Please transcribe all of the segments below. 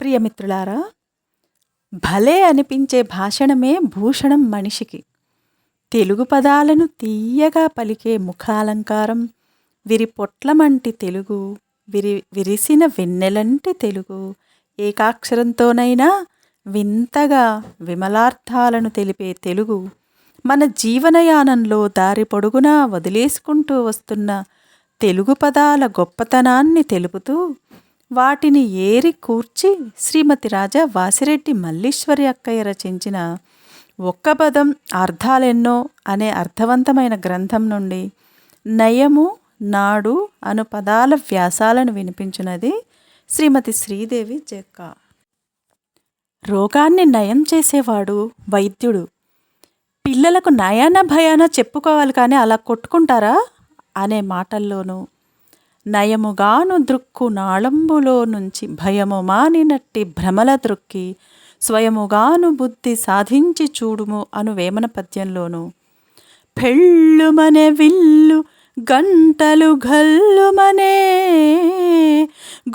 ప్రియమిత్రులారా భలే అనిపించే భాషణమే భూషణం మనిషికి. తెలుగు పదాలను తీయగా పలికే ముఖాలంకారం విరి పొట్లమంటి తెలుగు విరి విరిసిన వెన్నెలంటి తెలుగు ఏకాక్షరంతోనైనా వింతగా విమలార్థాలను తెలిపే తెలుగు మన జీవనయానంలో దారి పొడుగునా వదిలేసుకుంటూ వస్తున్న తెలుగు పదాల గొప్పతనాన్ని తెలుపుతూ వాటిని ఏరి కూర్చి శ్రీమతి రాజా వాసిరెడ్డి మల్లీశ్వరి అక్కయ్య రచించిన ఒక్క పదం అర్థాలెన్నో అనే అర్థవంతమైన గ్రంథం నుండి నయము నాడు అను పదాల వ్యాసాలను వినిపించినది శ్రీమతి శ్రీదేవి జక్క. రోగాన్ని నయం చేసేవాడు వైద్యుడు. పిల్లలకు నయాన భయాన చెప్పుకోవాలి కానీ అలా కొట్టుకుంటారా? అనే మాటల్లోనూ నయముగాను దృక్కు నాళంబులో నుంచి భయము మానినట్టి భ్రమల దృక్కి స్వయముగాను బుద్ధి సాధించి చూడుము అను వేమన పద్యంలోను. పెళ్ళుమనే విల్లు గంటలు గల్లుమనే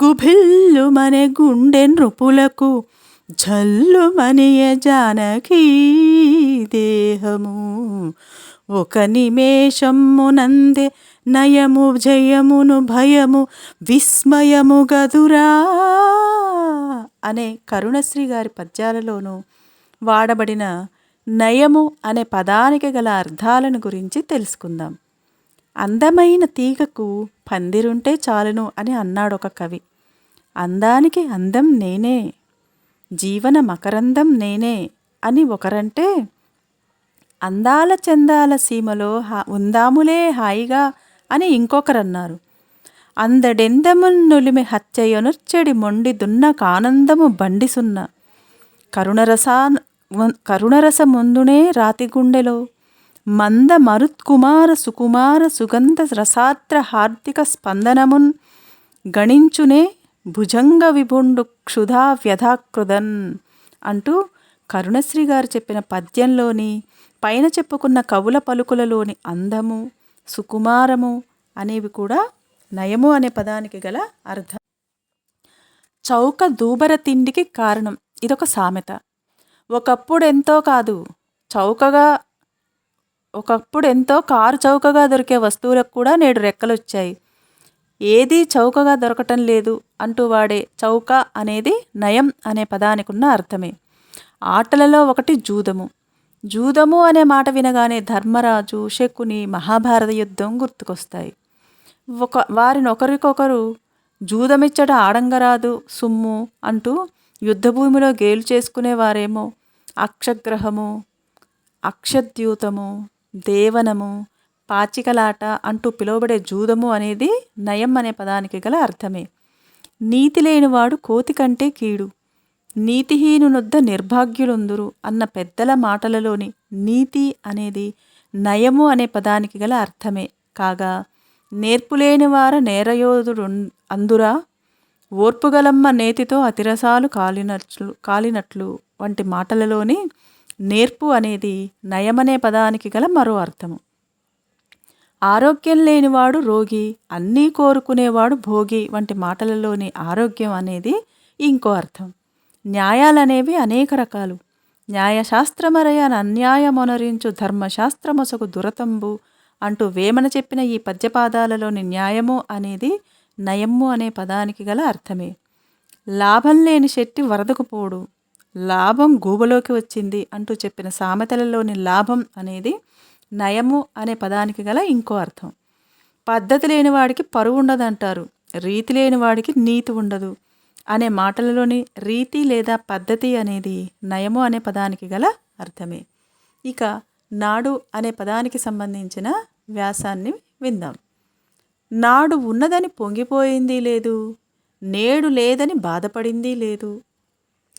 గుభిల్లుమనే గుండె నృపులకు జల్లుమనియ జానకీ దేహము. ఒక నిమేషమునందే నయము జయమును భయము విస్మయము గదురా అనే కరుణశ్రీ గారి పద్యాలలోనూ వాడబడిన నయము అనే పదానికి గల అర్థాలను గురించి తెలుసుకుందాం. అందమైన తీగకు పందిరుంటే చాలును అని అన్నాడు ఒక కవి. అందానికి అందం నేనే జీవన మకరందం నేనే అని ఒకరంటే అందాల చందాల సీమలో హా ఉందాములే హాయిగా అని ఇంకొకరన్నారు. అందడెందమున్ నులిమి హత్యయొనుర్చెడి మొండి దున్న కానందము బండిసున్న కరుణరసా కరుణరస ముందునే రాతి గుండెలో. మంద మరుత్కుమార సుకుమార సుగంధ రసాత్ర హార్దిక స్పందనమున్ గణించునే భుజంగ విభుండు క్షుధా వ్యధాకృదన్ అంటూ కరుణశ్రీ గారు చెప్పిన పద్యంలోని పైన చెప్పుకున్న కవుల పలుకులలోని అందము సుకుమారము అనేవి కూడా నయము అనే పదానికి గల అర్థం. చౌక దూబర తిండికి కారణం ఇదొక సామెత. ఒకప్పుడు ఎంతో కాదు చౌకగా ఒకప్పుడు ఎంతో కారు చౌకగా దొరికే వస్తువులకు కూడా నేడు రెక్కలు వచ్చాయి ఏదీ చౌకగా దొరకటం లేదు అంటూ వాడే చౌక అనేది నయం అనే పదానికి ఉన్న అర్థమే. ఆటలలో ఒకటి జూదము. జూదము అనే మాట వినగానే ధర్మరాజు శకుని మహాభారత యుద్ధం గుర్తుకొస్తాయి. ఒక వారిని ఒకరికొకరు జూదమిచ్చట ఆడంగరాదు సుమ్ము అంటూ యుద్ధభూమిలో గేలు చేసుకునేవారేమో అక్షగ్రహము అక్షద్యూతము దేవనము పాచికలాట అంటూ పిలువబడే జూదము అనేది నయం అనే పదానికి గల అర్థమే. నీతి లేనివాడు కోతి కంటే కీడు. నీతిహీనునొద్ద నిర్భాగ్యులుందురు అన్న పెద్దల మాటలలోని నీతి అనేది నయము అనే పదానికి గల అర్థమే. కాగా నేర్పులేనివార నేరయోధుడు అందురా ఓర్పుగలమ్మ నేతితో అతిరసాలు కాలినట్లు కాలినట్లు వంటి మాటలలోని నేర్పు అనేది నయమనే పదానికి గల మరో అర్థము. ఆరోగ్యం లేనివాడు రోగి అన్నీ కోరుకునేవాడు భోగి వంటి మాటలలోని ఆరోగ్యం అనేది ఇంకో అర్థం. న్యాయాలనేవి అనేక రకాలు. న్యాయశాస్త్రమరయన అన్యాయమొనరించు ధర్మశాస్త్రమొసగు దురతంబు అంటూ వేమన చెప్పిన ఈ పద్యపాదాలలోని న్యాయము అనేది నయము అనే పదానికి గల అర్థమే. లాభం లేని శెట్టి వరదకు పోడు. లాభం గూబలోకి వచ్చింది అంటూ చెప్పిన సామెతలలోని లాభం అనేది నయము అనే పదానికి గల ఇంకో అర్థం. పద్ధతి లేని వాడికి పరువు ఉండదంటారు. రీతి లేని వాడికి నీతి ఉండదు. అనే మాటలలోని రీతి లేదా పద్ధతి అనేది నయము అనే పదానికి గల అర్థమే. ఇక నాడు అనే పదానికి సంబంధించిన వ్యాసాన్ని విందాం. నాడు ఉన్నదని పొంగిపోయింది లేదు నేడు లేదని బాధపడింది లేదు.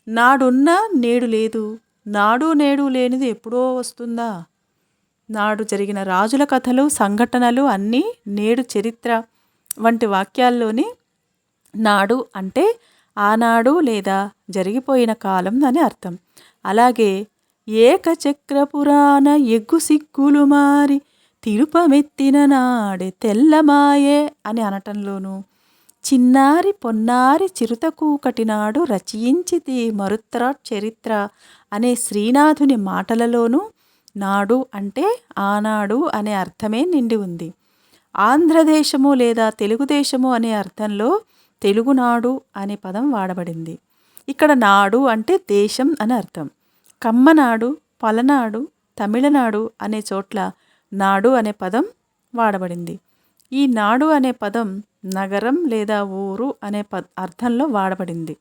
నాడున్నా నేడు లేదు నాడు నేడు లేనిది ఎప్పుడో వస్తుందా? నాడు జరిగిన రాజుల కథలు సంఘటనలు అన్నీ నేడు చరిత్ర వంటి వాక్యాల్లోని నాడు అంటే ఆనాడు లేదా జరిగిపోయిన కాలం అని అర్థం. అలాగే ఏకచక్రపురాణ ఎగ్గు సిగ్గులు మారి తిరుపమెత్తిన నాడే తెల్లమాయే అని అనటంలోనూ చిన్నారి పొన్నారి చిరుతకూకటినాడు రచయించితి మరుత్ర చరిత్ర అనే శ్రీనాథుని మాటలలోనూ నాడు అంటే ఆనాడు అనే అర్థమే నిండి ఉంది. ఆంధ్రదేశము లేదా తెలుగుదేశము అనే అర్థంలో తెలుగునాడు అనే పదం వాడబడింది. ఇక్కడ నాడు అంటే దేశం అని అర్థం. కమ్మనాడు పలనాడు తమిళనాడు అనే చోట్ల నాడు అనే పదం వాడబడింది. ఈ నాడు అనే పదం నగరం లేదా ఊరు అనే ప అర్థంలో వాడబడింది.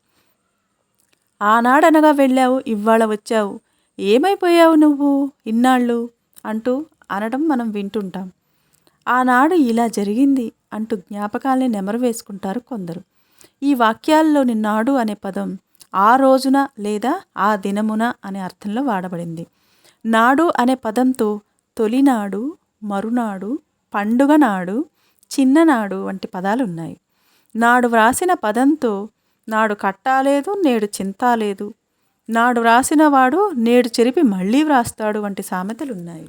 ఆనాడనగా వెళ్ళావు ఇవాళ వచ్చావు ఏమైపోయావు నువ్వు ఇన్నాళ్ళు? అంటూ అనడం మనం వింటుంటాం. ఆనాడు ఇలా జరిగింది అంటూ జ్ఞాపకాల్ని నెమరు వేసుకుంటారు కొందరు. ఈ వాక్యాల్లోని నాడు అనే పదం ఆ రోజున లేదా ఆ దినమున అనే అర్థంలో వాడబడింది. నాడు అనే పదంతో తొలినాడు మరునాడు పండుగ నాడు చిన్ననాడు వంటి పదాలు ఉన్నాయి నాడు వ్రాసిన పదంతో నాడు కట్టాలేదు నేడు చింతాలేదు. నాడు వ్రాసిన వాడు నేడు చెరిపి మళ్ళీ వ్రాస్తాడు వంటి సామెతలు ఉన్నాయి